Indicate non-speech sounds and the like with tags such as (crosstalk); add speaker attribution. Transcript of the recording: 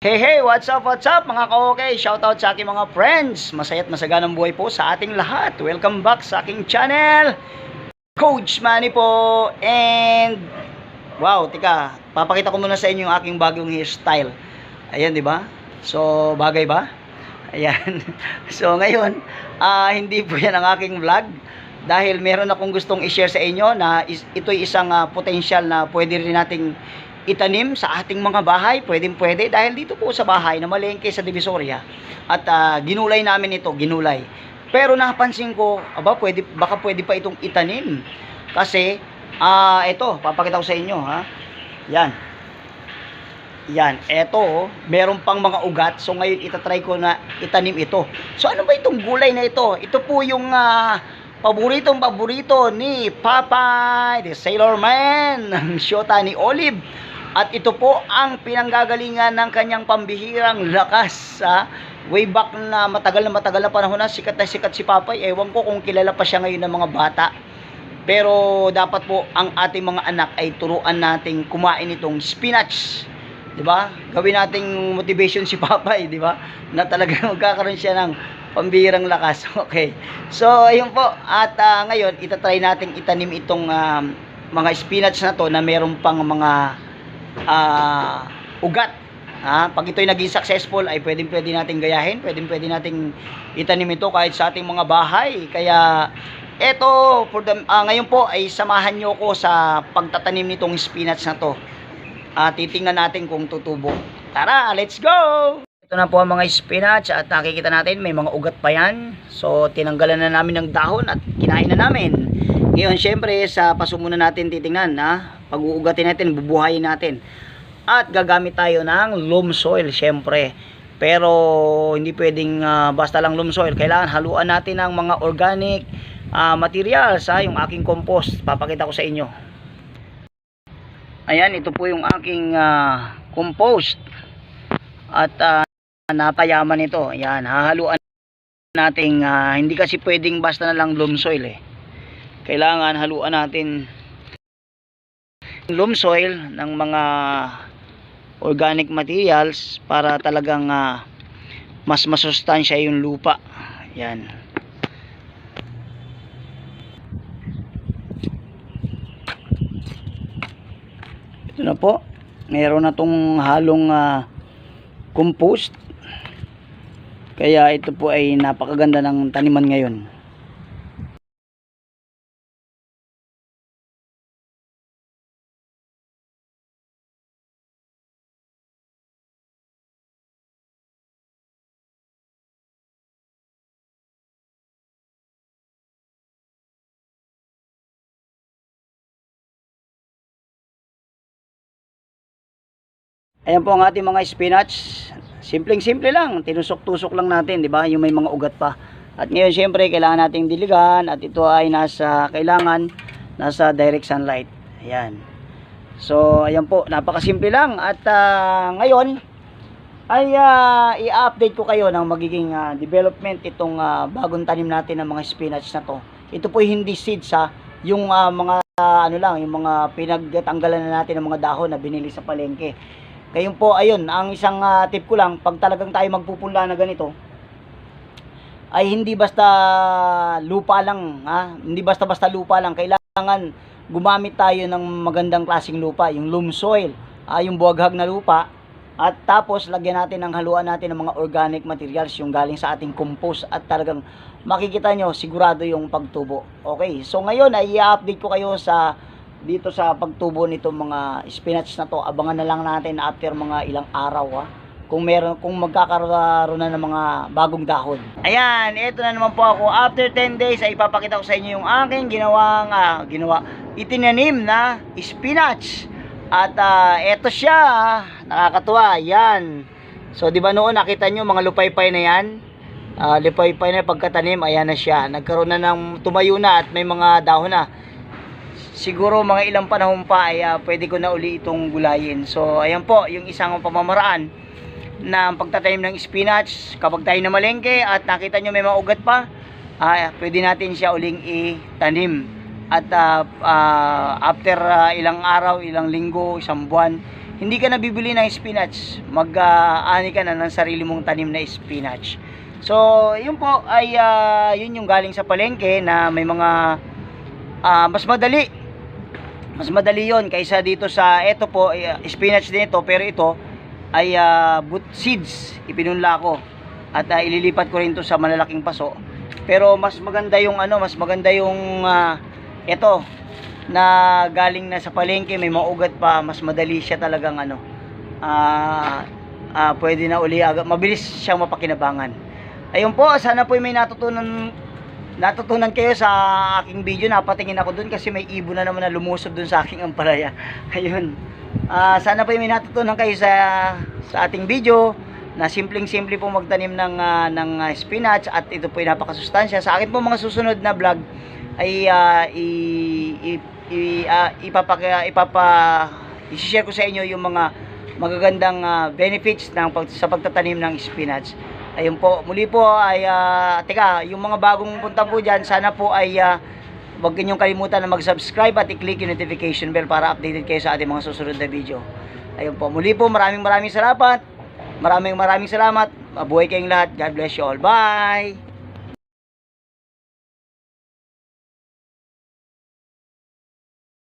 Speaker 1: Hey hey, what's up, what's up mga ka-okay? Shoutout sa aking mga friends. Masaya't masaganang buhay po sa ating lahat. Welcome back sa aking channel. Coach Manny po. And, wow, tika, papakita ko muna sa inyo yung aking bagong hairstyle. Ayan, di ba? So, bagay ba? Ayan. (laughs) So, ngayon, ah, hindi po yan ang aking vlog. Dahil meron akong gustong i-share sa inyo na is, ito'y isang ah, potential na pwede rin nating itanim sa ating mga bahay, pwedeng pwede dahil dito po sa bahay na malengke sa Divisoria at ah, ginulay namin ito, ginulay. Pero napansin ko, aba pwede baka pwede pa itong itanim. Kasi ah ito, papakita ko sa inyo ha. Yan. Yan, eto, meron pang mga ugat. So ngayon itatry ko na itanim ito. So ano ba itong gulay na ito? Ito po yung ah, paboritong paborito ni Popeye, the Sailor Man, ng (laughs) shota ni Olive. At ito po ang pinanggagalingan ng kanyang pambihirang lakas sa way back na matagal na matagal na panahon na sikat na sikat si Papay. Ewan ko kung kilala pa siya ngayon ng mga bata. Pero dapat po ang ating mga anak ay turuan nating kumain itong spinach. 'Di ba? Gawin nating motivation si (laughs) Papay, 'di ba? Na talaga (laughs) magkakaroon siya ng pambihirang lakas. (laughs) Okay. So, ayun po. At ah, ngayon, itatry nating itanim itong ah, mga spinach na to na meron pang mga ah, ugat. Ha? Pag ito'y naging successful, ay pwedeng pwede nating gayahin, pwedeng pwede nating itanim ito kahit sa ating mga bahay. Kaya, eto, for the, ah, ngayon po ay samahan nyo ko sa pagtatanim nitong spinach na to. Ah, titingnan natin kung tutubo. Tara, let's go! Ito na po ang mga spinach at nakikita natin may mga ugat pa yan. So, tinanggalan na namin ng dahon at kinain na namin. Ngayon, syempre, sa paso muna natin titingnan, ha? Pag-uugatin natin, bubuhayin natin. At gagamit tayo ng loam soil, syempre. Pero, hindi pwedeng ah, basta lang loam soil. Kailangan haluan natin ng mga organic ah, materials, ha? Yung aking compost. Papakita ko sa inyo. Ayan, ito po yung aking ah, compost. At ah, napayaman ito. Ayan, hahaluan nating ah, hindi kasi pwedeng basta na lang loam soil eh. Kailangan haluan natin loam soil ng mga organic materials para talagang ah, mas masustansya yung lupa. Yan. Ito na po. Meron na tong halong ah, compost. Kaya ito po ay napakaganda ng taniman ngayon. Ayan po ang ating mga spinach. Simpleng-simple lang. Tinusok-tusok lang natin, di ba? Yung may mga ugat pa. At ngayon, syempre, kailangan nating diligan. At ito ay nasa, kailangan, nasa direct sunlight. Ayan. So, ayan po. Napakasimple lang. At ah, ngayon, ay ah, i-update ko kayo ng magiging ah, development itong ah, bagong tanim natin ng mga spinach na to. Ito po hindi seeds ha. Yung ah, mga ah, ano lang, yung mga pinagtanggalan na natin ng mga dahon na binili sa palengke. Ngayon po, ayun, ang isang ah, tip ko lang, pag talagang tayo magpupunla na ganito, ay hindi basta lupa lang, ha? Hindi basta-basta lupa lang. Kailangan gumamit tayo ng magandang klaseng lupa, yung loam soil, ah, yung buwaghag na lupa. At tapos, lagyan natin ng haluan natin ng mga organic materials, yung galing sa ating compost. At talagang makikita nyo, sigurado yung pagtubo. Okay, so ngayon ay i-update ko kayo sa dito sa pagtubo nitong mga spinach na to abangan na lang natin after mga ilang araw ha? Kung meron kung magkakaroon na ng mga bagong dahon. Ayan ito na naman po ako. After 10 days ay ipapakita ko sa inyo yung aking ginawang ah, ginawa itinanim na spinach. At ah, eto siya nakakatuwa yan so di ba noon nakita nyo mga lupaypay na yan? Ah, lupaypay na pagkatanim ayan na siya. Nagkaroon na ng tumayo na at may mga dahon na siguro mga ilang panahon pa ay ah, pwede ko na uli itong gulayin. So, ayan po, yung isang pamamaraan ng pagtatanim ng spinach kapag tayo na malengke at nakita nyo may mga ugat pa, ah, pwede natin siya uling itanim. At ah, ah, after ah, ilang araw, ilang linggo, isang buwan, hindi ka nabibili ng spinach. Mag-ani ka na ng sarili mong tanim na spinach. So, yun po ay ah, yun yung galing sa palengke na may mga ah, mas madali. Mas madali yon kaysa dito sa ito po ah, spinach din ito pero ito ay ah, boot seeds ipinunla ko at ah, ililipat ko rin to sa malalaking paso. Pero mas maganda yung ano, mas maganda yung ah, ito na galing na sa palengke may maugat pa mas madali siya talagang ano ah ah, pwede na uli agad mabilis siyang mapakinabangan ayun po sana po may natutunan natutunan kayo sa aking video napatingin ako dun kasi may ibon na naman na lumusob dun sa aking ampalaya. (laughs) Ayun. Ah, sana po may natutunan kayo sa sa ating video na simpleng-simple po magtanim ng ah, ng ah, spinach at ito po ay napakasustansya. Sa akin po mga susunod na vlog ay ah, i, i, i, ah, ipapaka, ipapa i-share ko sa inyo yung mga magagandang ah, benefits ng pag, sa pagtatanim ng spinach. Ayun po, muli po ay ah, teka, yung mga bagong punta po diyan, sana po ay ah, Huwag kalimutan na mag-subscribe at i-click yung notification bell para updated kayo sa ating mga susunod na video. Ayun po, muli po maraming maraming salamat. Maraming maraming salamat. Mabuhay kayong lahat. God bless you all. Bye!